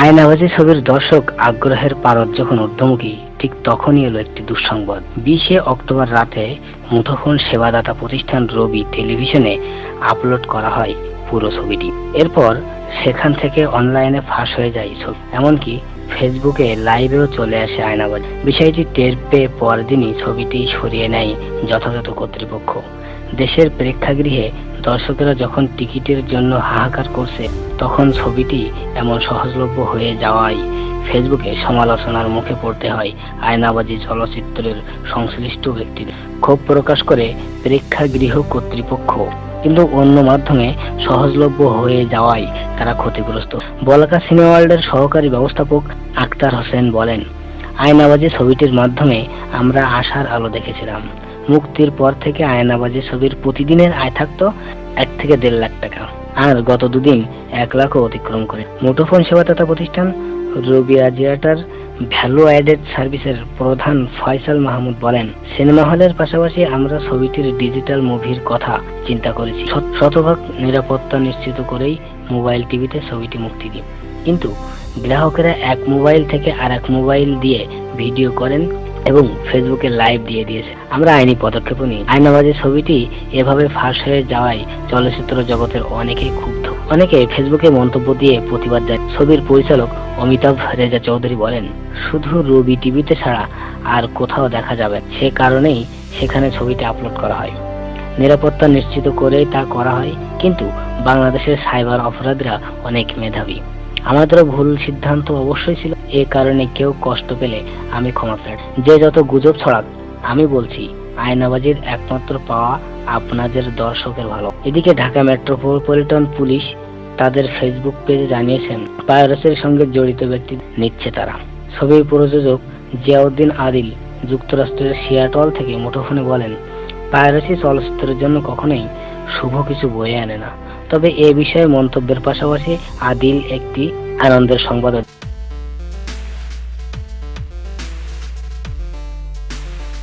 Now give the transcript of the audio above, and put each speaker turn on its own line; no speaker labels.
আয়নাবাজি ছবির দর্শক আগ্রহের পারদ যখন ঊর্ধ্বমুখী, ঠিক তখনই এলো একটি দুঃসংবাদ। বিশে অক্টোবর রাতে মুঠোফোন সেবাদাতা প্রতিষ্ঠান রবি টেলিভিশনে আপলোড করা হয় পুরো ছবিটি। এরপর সেখান থেকে অনলাইনে ফাঁস হয়ে যায় ছবি। এমনকি ফেসবুকে লাইভেও চলে আসে আয়নাবাজি। বিষয়টি টের পেয়ে পরদিনই ছবিটি সরিয়ে নেয় যথাযথ কর্তৃপক্ষ। দেশের প্রেক্ষাগৃহে দর্শকেরা যখন টিকিটের জন্য হাহাকার করছে, তখন ছবিটি এমন সহজলভ্য হয়ে যাওয়ায় ফেসবুকে সমালোচনার মুখে পড়তে হয় আয়নাবাজি চলচ্চিত্রের সংশ্লিষ্ট ব্যক্তিদের। ক্ষোভ প্রকাশ করে প্রেক্ষাগৃহ কর্তৃপক্ষ। কিন্তু অন্য মাধ্যমে সহজলভ্য হয়ে যাওয়ায় তারা ক্ষতিগ্রস্ত। বলাকা সিনেমা ওয়ার্ল্ডের সহকারী ব্যবস্থাপক আক্তার হোসেন বলেন, আয়নাবাজি ছবিটির মাধ্যমে আমরা আশার আলো দেখেছিলাম। মুক্তির পর থেকে আয়নাবাজি ছবির প্রতিদিনের আয় থাকত এক থেকে দেড় লাখ টাকা। আর গত দুদিন এক লাখও অতিক্রম করে। মুঠোফোন সেবাদাতা প্রতিষ্ঠান রবিয়া আজিয়াটার ভ্যালু অ্যাডেড সার্ভিসের প্রধান ফয়সাল মাহমুদ বলেন, সিনেমা হলের পাশাপাশি আমরা ছবিটির ডিজিটাল মুভির কথা চিন্তা করেছি। শতভাগ নিরাপত্তা নিশ্চিত করেই মোবাইল টিভিতে ছবিটি মুক্তি দিই কিন্তু গ্রাহকেরা এক মোবাইল থেকে আর এক মোবাইল দিয়ে ভিডিও করেন এবং ফেসবুকে লাইভ দিয়ে দিয়েছে। আমরা আইনি পদক্ষেপ নিই। আয়নাবাজি ছবিটি এভাবে ফাঁস হয়ে যাওয়ায় চলচ্চিত্র জগতের অনেকেই ক্ষুব্ধ। অনেকে ফেসবুকে মন্তব্য দিয়ে প্রতিবাদ জানায়। ছবির পরিচালক অমিতাভ রেজা চৌধুরী বলেন, শুধু রবি টিভিতে ছাড়া আর কোথাও দেখা যাবে সে কারণেই সেখানে ছবিটি আপলোড করা হয়। নিরাপত্তা নিশ্চিত করেই তা করা হয়। কিন্তু বাংলাদেশের সাইবার অপরাধীরা অনেক মেধাবী। আমাদেরও ভুল সিদ্ধান্ত অবশ্যই ছিল। এ কারণে কেউ কষ্ট পেলে আমি ক্ষমা চাই যে যত গুজব ছড়াক, আমি বলছি, আয়নাবাজির একমাত্র পাওয়া আপনাদের দর্শকের ভালো। এদিকে ঢাকা মেট্রোপলিটন পুলিশ তাদের ফেসবুক পেজে জানিয়েছেন, পাইরাসির সঙ্গে জড়িত ব্যক্তি নিচ্ছে তারা। ছবির প্রযোজক জিয়াউদ্দিন আদিল যুক্তরাষ্ট্রের সিয়াটল থেকে মুঠোফোনে বলেন, পাইরাসি চলচ্চিত্রের জন্য কখনোই শুভ কিছু বয়ে আনে না। তবে এ বিষয়ে মন্তব্যের পাশাপাশি আদিল একটি আনন্দের সংবাদ